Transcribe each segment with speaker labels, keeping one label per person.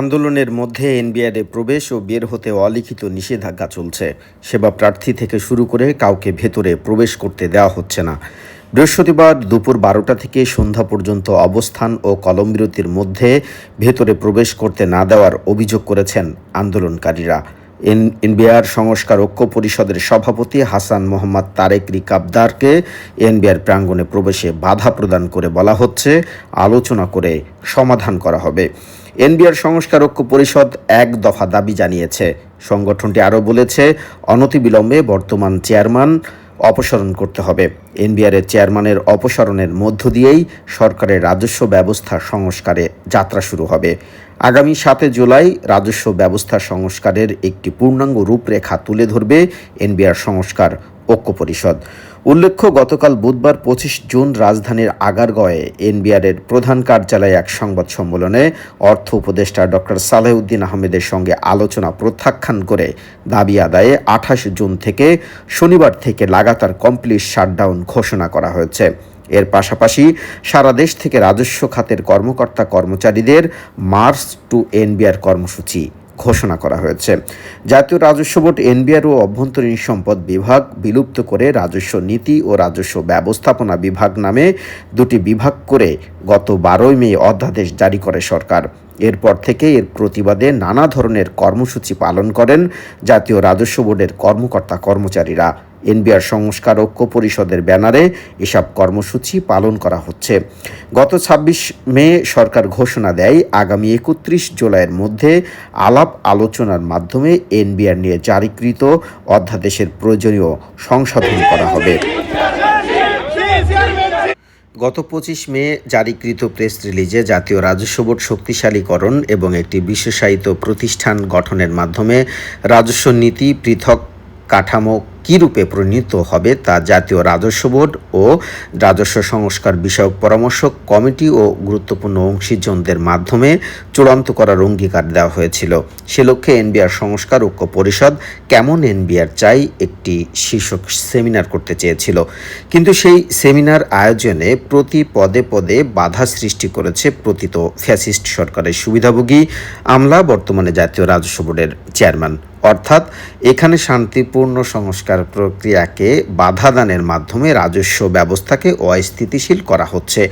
Speaker 1: আন্দোলনের মধ্যে এনবিআরে প্রবেশ ও বের হতে অলিখিত নিষেধাজ্ঞা চলছে। সেবা প্রার্থী থেকে শুরু করে কাউকে ভেতরে প্রবেশ করতে দেওয়া হচ্ছে না। বৃহস্পতিবার দুপুর বারোটা থেকে সন্ধ্যা পর্যন্ত অবস্থান ও কলমবিরতির মধ্যে ভেতরে প্রবেশ করতে না দেওয়ার অভিযোগ করেছেন আন্দোলনকারীরা। এন এনবিআর সংস্কার ঐক্য পরিষদের সভাপতি হাসান মোহাম্মদ তারেক রিকাবদারকে এনবিআর প্রাঙ্গণে প্রবেশে বাধা প্রদান করে বলা হচ্ছে, আলোচনা করে সমাধান করা হবে। এনবিআর সংস্কার ঐক্য পরিষদ এক দফা দাবি জানিয়েছে। সংগঠনটি আরও বলেছে, অনতিবিলম্বে বর্তমান চেয়ারম্যান অপসারণ করতে হবে। এনবিআরের চেয়ারম্যানের অপসারণের মধ্য দিয়েই সরকারের রাজস্ব ব্যবস্থা সংস্কারে যাত্রা শুরু হবে। আগামী সাতে জুলাই রাজস্ব ব্যবস্থা সংস্কারের একটি পূর্ণাঙ্গ রূপরেখা তুলে ধরবে এনবিআর সংস্কার ঐক্য পরিষদ। উল্লেখ্য, গতকাল বুধবার পঁচিশ জুন রাজধানীর আগারগয়ে এনবিআরের প্রধান কার্যালয়ে এক সংবাদ সম্মেলনে অর্থ উপদেষ্টা ডক্টর সালেউদ্দিন আহমেদের সঙ্গে আলোচনা প্রত্যাখ্যান করে দাবি আদায়ে আঠাশ জুন থেকে শনিবার থেকে লাগাতার কমপ্লিট শাটডাউন ঘোষণা করা হয়েছে। এর পাশাপাশি সারা দেশ থেকে রাজস্ব খাতের কর্মকর্তা কর্মচারীদের মার্চ টু এনবিআর কর্মসূচি ঘোষণা করা হয়েছে। জাতীয় রাজস্ব বোর্ড, এনবিআর ও অভ্যন্তরীণ সম্পদ বিভাগ বিলুপ্ত করে রাজস্ব নীতি ও রাজস্ব ব্যবস্থাপনা বিভাগ নামে দুটি বিভাগ করে গত বারোই মে অধ্যাদেশ জারি করে সরকার। এরপর থেকে এর প্রতিবাদে নানা ধরনের কর্মসূচি পালন করেন জাতীয় রাজস্ব বোর্ডের কর্মকর্তা কর্মচারীরা। এনবিআর সংস্কার ঐক্য পরিষদের ব্যানারে এসব কর্মসূচি পালন করা হচ্ছে। গত ছাব্বিশ মে সরকার ঘোষণা দেয়, আগামী একত্রিশ জুলাইয়ের মধ্যে আলাপ আলোচনার মাধ্যমে এনবিআর নিয়ে জারিকৃত অধ্যাদেশের প্রয়োজনীয় সংশোধন করা হবে। গত পঁচিশ মে জারিকৃত প্রেস রিলিজে জাতীয় রাজস্ব বোর্ড শক্তিশালীকরণ এবং একটি বিশেষায়িত প্রতিষ্ঠান গঠনের মাধ্যমে রাজস্ব নীতি পৃথক কাঠামো কী রূপে পরিণত হবে তা জাতীয় রাজস্ব বোর্ড ও রাজস্ব সংস্কার বিষয়ক পরামর্শক কমিটি ও গুরুত্বপূর্ণ অংশীজনদের মাধ্যমে চূড়ান্ত করার অঙ্গীকার দেওয়া হয়েছিল। সে লক্ষ্যে এনবিআর সংস্কার ঐক্য পরিষদ কেমন এনবিআর চাই একটি শীর্ষক সেমিনার করতে চেয়েছিল। কিন্তু সেই সেমিনার আয়োজনে প্রতি পদে পদে বাধা সৃষ্টি করেছে প্রতীত ফ্যাসিস্ট সরকারের সুবিধাভোগী আমলা বর্তমানে জাতীয় রাজস্ব বোর্ডের চেয়ারম্যান। অর্থাৎ এখানে শান্তিপূর্ণ সংস্কার প্রক্রিয়াকে বাধা দানের মাধ্যমে রাজস্ব ব্যবস্থাকে অস্থিতিশীল করা হচ্ছে।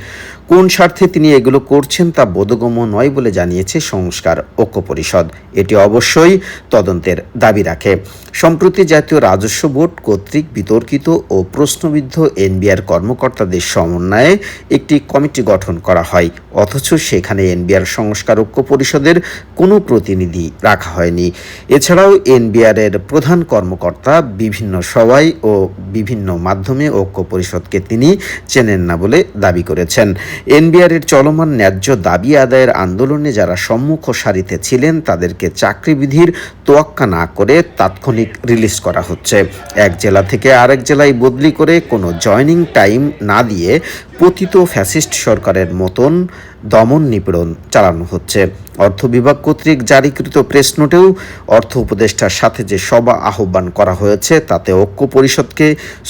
Speaker 1: কোন স্বার্থে তিনি এগুলো করছেন তা বোধগম্য নয় বলে জানিয়েছে সংস্কার ঐক্য পরিষদ। এটি অবশ্যই তদন্তের দাবি রাখে। সম্প্রতি জাতীয় রাজস্ব বোর্ড কর্তৃক বিতর্কিত ও প্রশ্নবিদ্ধ এনবিআর কর্মকর্তাদের সমন্বয়ে একটি কমিটি গঠন করা হয়। অথচ সেখানে এনবিআর সংস্কার ঐক্য পরিষদের কোনো প্রতিনিধি রাখা হয়নি। এছাড়াও এনবিআরের প্রধান কর্মকর্তা বিভিন্ন সভায় ও বিভিন্ন মাধ্যমে ঐক্য পরিষদকে তিনি চেনেন না বলে দাবি করেছেন। এনবিআরের চলমান ন্যায্য দাবি আদায়ের আন্দোলনে যারা সম্মুখ সারিতে ছিলেন, তাদেরকে চাকরিবিধির তোয়াক্কা না করে তাৎক্ষণিক রিলিজ করা হচ্ছে। এক জেলা থেকে আরেক জেলায় বদলি করে কোনো জয়নিং টাইম না দিয়ে পতিত ফ্যাসিস্ট সরকারের মতন দমন নিপীড়ন চালানো হচ্ছে। অর্থ বিভাগ কর্তৃক জারিকৃত প্রেস নোটেও অর্থ উপদেষ্টার সাথে যে সভা আহ্বান করা হয়েছে, তাতে ঐক্য পরিষদকে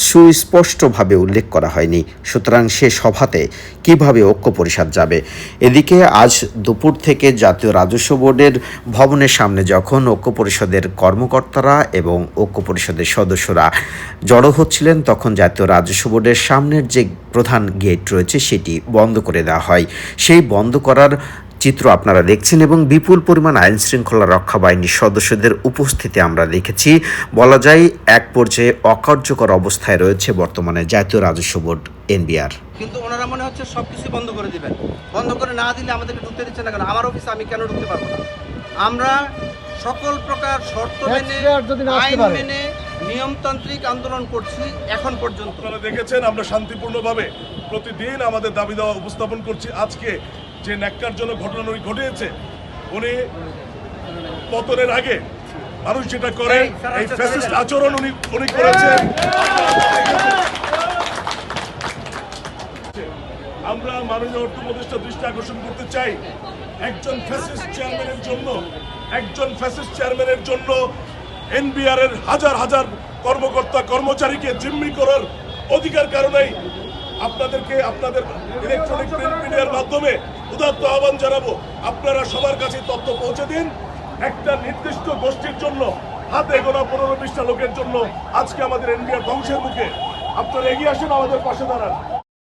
Speaker 1: সুস্পষ্টভাবে উল্লেখ করা হয়নি। সুতরাং সে সভাতে কীভাবে ঐক্য পরিষদ যাবে? এদিকে আজ দুপুর থেকে জাতীয় রাজস্ব বোর্ডের ভবনের সামনে যখন ঐক্য পরিষদের কর্মকর্তারা এবং ঐক্য পরিষদের সদস্যরা জড়ো হচ্ছিলেন, তখন জাতীয় রাজস্ব বোর্ডের সামনের যে প্রধান গেট রয়েছে সেটি বন্ধ করে দেওয়া হয়। সেই বন্ধ করার চিত্র আপনারা দেখছেন এবং বিপুল পরিমাণ আইন শৃঙ্খলা রক্ষা বাহিনীর সদস্যদের উপস্থিতি আমরা দেখেছি। বলা যায় এক পর্যায়ে অকার্যকর অবস্থায় রয়েছে বর্তমানে জাতীয় রাজস্ব বোর্ড এনবিআর।
Speaker 2: কিন্তু ওনারা মনে হচ্ছে সব কিছু বন্ধ করে দিবেন। বন্ধ করে না দিলে আমাদেরকে ঢুকতে দিচ্ছে না কেন? আমার অফিসে আমি কেন ঢুকতে পারব না? আমরা সকল প্রকার শর্ত মেনে আইন মেনে নিয়মতান্ত্রিক আন্দোলন করছি এখন পর্যন্ত।
Speaker 3: আপনারা দেখেছেন আমরা শান্তিপূর্ণভাবে প্রতিদিন আমাদের দাবি দেওয়া উপস্থাপন করছি। আজকে যে ন্যাক্কারজনক ঘটনা ঘটিয়েছে উনি পতনের আগে মানুষ যেটা করে
Speaker 2: এই,
Speaker 3: এই
Speaker 2: আচ্ছা,
Speaker 3: ফ্যাসিস্ট আচরণ উনি উনি করেছেন। আমরা মাননীয় অর্থ উপদেষ্টা দৃষ্টি আকর্ষণ করতে চাই একজন ফ্যাসিস্ট চেয়ারম্যানের জন্য একজন ফ্যাসিস্ট চেয়ারম্যানের জন্য এনবিআর এর হাজার হাজার কর্মকর্তা, কর্মচারীকে জিম্মি করার অধিকার কারণেই আপনাদেরকে আপনাদের ইলেকট্রনিক প্রিন্ট মিডিয়ার মাধ্যমে উদাত্ত আহ্বান জানাব। আপনারা সবার কাছে তথ্য পৌঁছে দিন। একটা নির্দিষ্ট গোষ্ঠীর জন্য, হাতে গোনা পনেরো বিশটা লোকের জন্য আজকে আমাদের এনবিআর ধ্বংসের মুখে। আপনারা এগিয়ে আসেন, আমাদের পাশে দাঁড়ান।